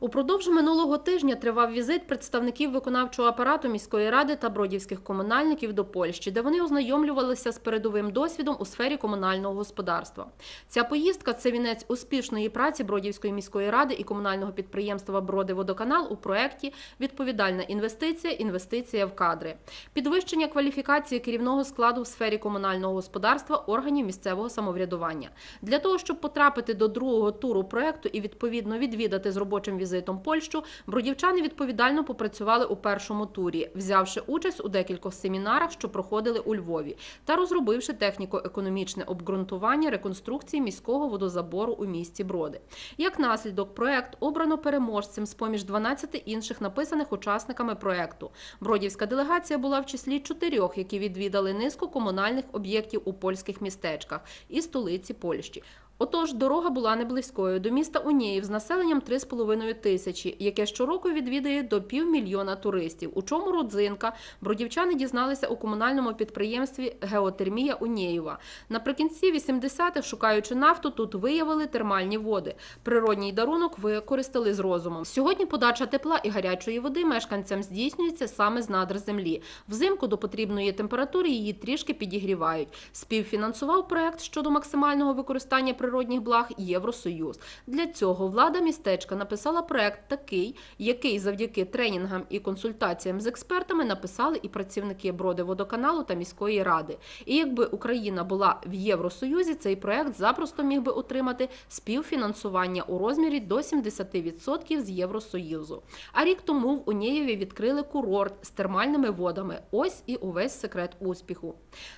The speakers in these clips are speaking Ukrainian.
Упродовж минулого тижня тривав візит представників виконавчого апарату міської ради та бродівських комунальників до Польщі, де вони ознайомлювалися з передовим досвідом у сфері комунального господарства. Ця поїздка це вінець успішної праці Бродівської міської ради і комунального підприємства Бродиводоканал у проєкті Відповідальна інвестиція, інвестиція в кадри, підвищення кваліфікації керівного складу в сфері комунального господарства органів місцевого самоврядування. Для того щоб потрапити до другого туру проєкту і відповідно відвідати з робочим візитом Польщу, бродівчани відповідально попрацювали у першому турі, взявши участь у декількох семінарах, що проходили у Львові, та розробивши техніко-економічне обґрунтування реконструкції міського водозабору у місті Броди. Як наслідок, проект обрано переможцем з поміж 12 інших написаних учасниками проекту. Бродівська делегація була в числі чотирьох, які відвідали низку комунальних об'єктів у польських містечках і столиці Польщі. Отож, дорога була не близькою до міста Уніїв з населенням 3,5 тисячі, яке щороку відвідає до півмільйона туристів. У чому родзинка? Бродівчани дізналися у комунальному підприємстві Геотермія Унієва. Наприкінці 80-х, шукаючи нафту, тут виявили термальні води. Природній дарунок використали з розумом. Сьогодні подача тепла і гарячої води мешканцям здійснюється саме з надр землі. Взимку до потрібної температури її трішки підігрівають. Співфінансував проект щодо максимального використання природних благ Євросоюз. Для цього влада містечка написала проект такий, який завдяки тренінгам і консультаціям з експертами написали і працівники Бродиводоканалу та міської ради. І якби Україна була в Євросоюзі, цей проект запросто міг би отримати співфінансування у розмірі до 70% з Євросоюзу. А рік тому в Унієві відкрили курорт з термальними водами. Ось і увесь секрет успіху.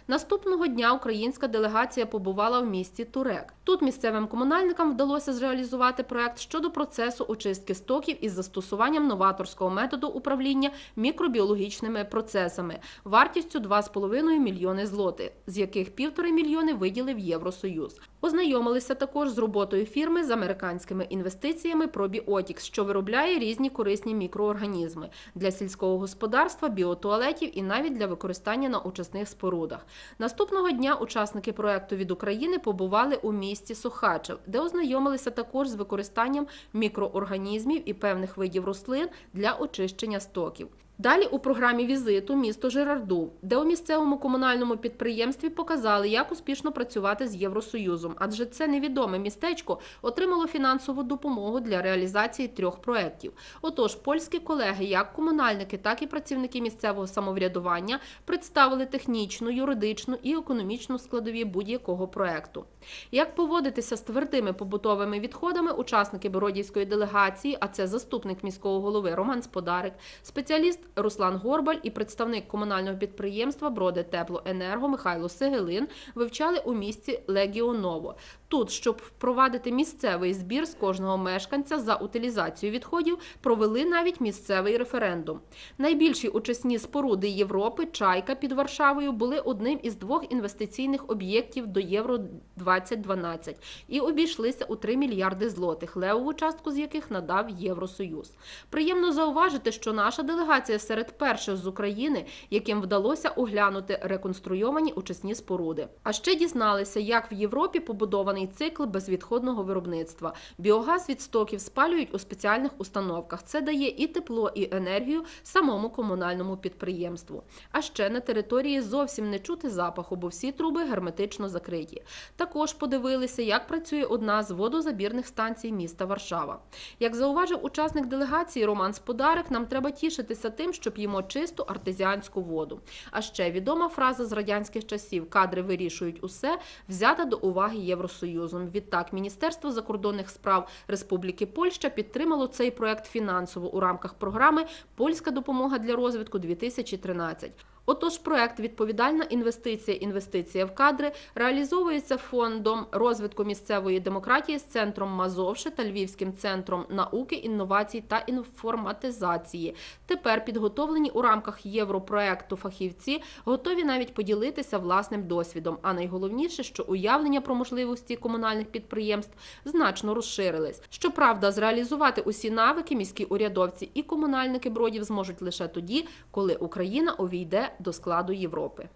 Наступного дня українська делегація побувала в місті Турек. Тут місцевим комунальникам вдалося зреалізувати проект щодо процесу очистки стоків із застосуванням новаторського методу управління мікробіологічними процесами вартістю 2,5 мільйони злотих, з яких півтори мільйони виділив Євросоюз. Ознайомилися також з роботою фірми з американськими інвестиціями Probiotics, що виробляє різні корисні мікроорганізми для сільського господарства, біотуалетів і навіть для використання на очисних спорудах. Наступного дня учасники проекту від України побували у місті Сухачев, де ознайомилися також з використанням мікроорганізмів і певних видів рослин для очищення стоків. Далі у програмі візиту місто Жерардув, де у місцевому комунальному підприємстві показали, як успішно працювати з Євросоюзом, адже це невідоме містечко отримало фінансову допомогу для реалізації трьох проєктів. Отож, польські колеги, як комунальники, так і працівники місцевого самоврядування, представили технічну, юридичну і економічну складові будь-якого проєкту. Як поводитися з твердими побутовими відходами, учасники Бородівської делегації, а це заступник міського голови Роман Сподарик, спеціаліст Руслан Горбаль і представник комунального підприємства Броди Теплоенерго Михайло Сигелин вивчали у місті Легіоново. Тут, щоб впровадити місцевий збір з кожного мешканця за утилізацію відходів, провели навіть місцевий референдум. Найбільші очисні споруди Європи, Чайка під Варшавою, були одним із двох інвестиційних об'єктів до Євро 2012 і обійшлися у 3 мільярди злотих, левову частку з яких надав Євросоюз. Приємно зауважити, що наша делегація серед перших з України, яким вдалося оглянути реконструйовані очисні споруди. А ще дізналися, як в Європі побудований цикл безвідходного виробництва. Біогаз від стоків спалюють у спеціальних установках. Це дає і тепло, і енергію самому комунальному підприємству. А ще на території зовсім не чути запаху, бо всі труби герметично закриті. Також подивилися, як працює одна з водозабірних станцій міста Варшава. Як зауважив учасник делегації Роман Сподарик, нам треба тішитися тим, що п'ємо чисту артезіанську воду. А ще відома фраза з радянських часів Кадри вирішують усе взята до уваги Євросоюзом. Відтак, Міністерство закордонних справ Республіки Польща підтримало цей проект фінансово у рамках програми Польська допомога для розвитку 2013 Отож, проект Відповідальна інвестиція, інвестиція в кадри реалізовується фондом розвитку місцевої демократії з центром Мазовше та Львівським центром науки, інновацій та інформатизації. Тепер підготовлені у рамках європроекту фахівці готові навіть поділитися власним досвідом. А найголовніше, що уявлення про можливості комунальних підприємств значно розширились. Щоправда, зреалізувати усі навики міські урядовці і комунальники бродів зможуть лише тоді, коли Україна увійде до складу Європи.